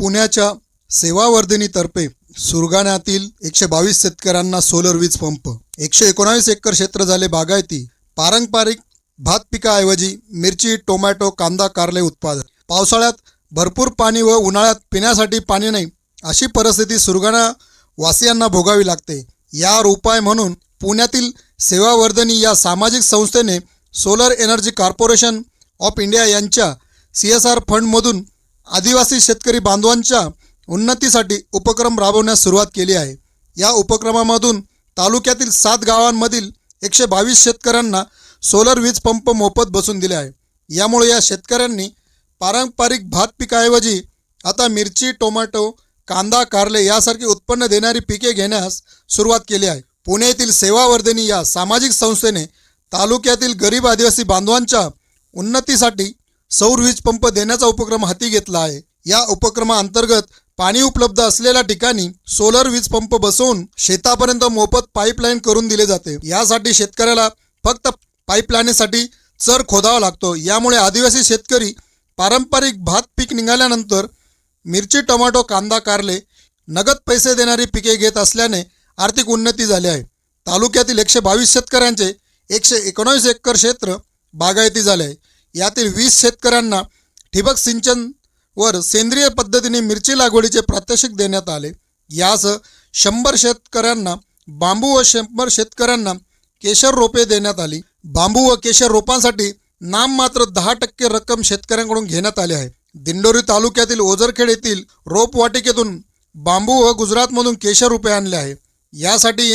पुण्याच्या सेवावर्धिनीतर्फे सुरगाण्यातील एकशे बावीस शेतकऱ्यांना सोलर वीज पंप एकशे एकोणावीस एकर क्षेत्र झाले बागायती पारंपरिक भात पिकाऐवजी मिरची टोमॅटो कांदा कारले उत्पादन. पावसाळ्यात भरपूर पाणी व उन्हाळ्यात पिण्यासाठी पाणी नाही अशी परिस्थिती सुरगाणा वासियांना भोगावी लागते. यावर उपाय म्हणून पुण्यातील सेवावर्धनी या सामाजिक संस्थेने solar energy corporation of India यांच्या सी एस आर फंडमधून आदिवासी शेतकरी बांधवांच्या उन्नतीसाठी उपक्रम राबवण्यास सुरुवात केली आहे. या उपक्रमामधून तालुक्यातील सात गावांमधील एकशे बावीस शेतकऱ्यांना सोलर वीज पंप मोफत बसून दिले आहे. यामुळे या शेतकऱ्यांनी पारंपरिक भात पिकाऐवजी आता मिरची टोमॅटो कांदा कारले यासारखी उत्पन्न देणारी पिके घेण्यास सुरुवात केली आहे. पुणे येथील सेवावर्धिनी या सामाजिक संस्थेने तालुक्यातील गरीब आदिवासी बांधवांच्या उन्नतीसाठी सौर वीज पंप देण्याचा उपक्रम हाती घेतला आहे. या उपक्रमाअंतर्गत पाणी उपलब्ध असलेल्या ठिकाणी सोलर वीज पंप बसवून शेतापर्यंत मोफत पाईपलाईन करून दिले जाते. यासाठी शेतकऱ्याला फक्त पाईपलाईनसाठी चर खोदावा लागतो. यामुळे आदिवासी शेतकरी पारंपरिक भात पीक निघाल्यानंतर मिरची टोमॅटो कांदा कारले नगद पैसे देणारी पिके घेत असल्याने आर्थिक उन्नती झाली आहे. तालुक्यातील एकशे बावीस शेतकऱ्यांचे एकशे एकोणावीस एकर क्षेत्र बागायती झाले आहे. यातील वीस शेतकऱ्यांना ठिबक सिंचन वर सेंद्रिय पद्धतीने मिरची लागवडीचे प्रात्यक्षिक देण्यात आले. यासह शंभर शेतकऱ्यांना बांबू व शंभर शेतकऱ्यांना केशर रोपे देण्यात आली. बांबू व केशर रोपांसाठी नाममात्र दहा टक्के रक्कम शेतकऱ्यांकडून घेण्यात आली आहे. दिंडोरी तालुक्यातील ओझरखेड येथील रोपवाटिकेतून बांबू व गुजरातमधून केशर रोपे आणले आहे. यासाठी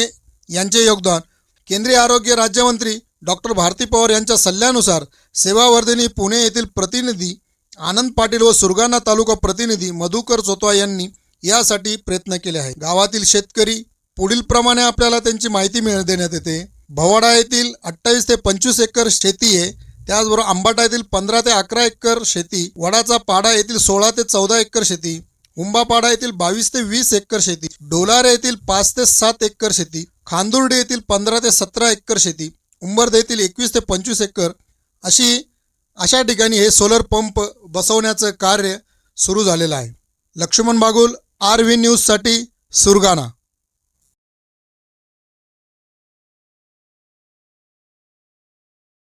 यांचे योगदान केंद्रीय आरोग्य राज्यमंत्री डॉक्टर भारती पवार यांच्या सल्ल्यानुसार सेवावर्धिनी पुणे येथील प्रतिनिधी आनंद पाटील व सुरगाणा तालुका प्रतिनिधी मधुकर चोतवा यांनी यासाठी प्रयत्न केले आहे गावातील शेतकरी पुढील प्रमाणे आपल्याला त्यांची माहिती मिळ देण्यात येते. भवाडा येथील अठ्ठावीस ते पंचवीस एकर शेती आहे. त्याचबरोबर आंबाटा येथील पंधरा ते अकरा एकर शेती वडाचा पाडा येथील सोळा ते चौदा एकर शेती उंबापाडा येथील बावीस ते वीस एकर शेती डोलारे येथील पाच ते सात एकर शेती खांदुर्डे येथील पंधरा ते सतरा एकर शेती उंबरदे येथील एकवीस ते पंचवीस एकर अशी अशा ठिकाणी हे सोलर पंप बसवण्याचं कार्य सुरू झालेलं आहे. लक्ष्मण बागुल आर व्ही न्यूजसाठी सुरगाणा.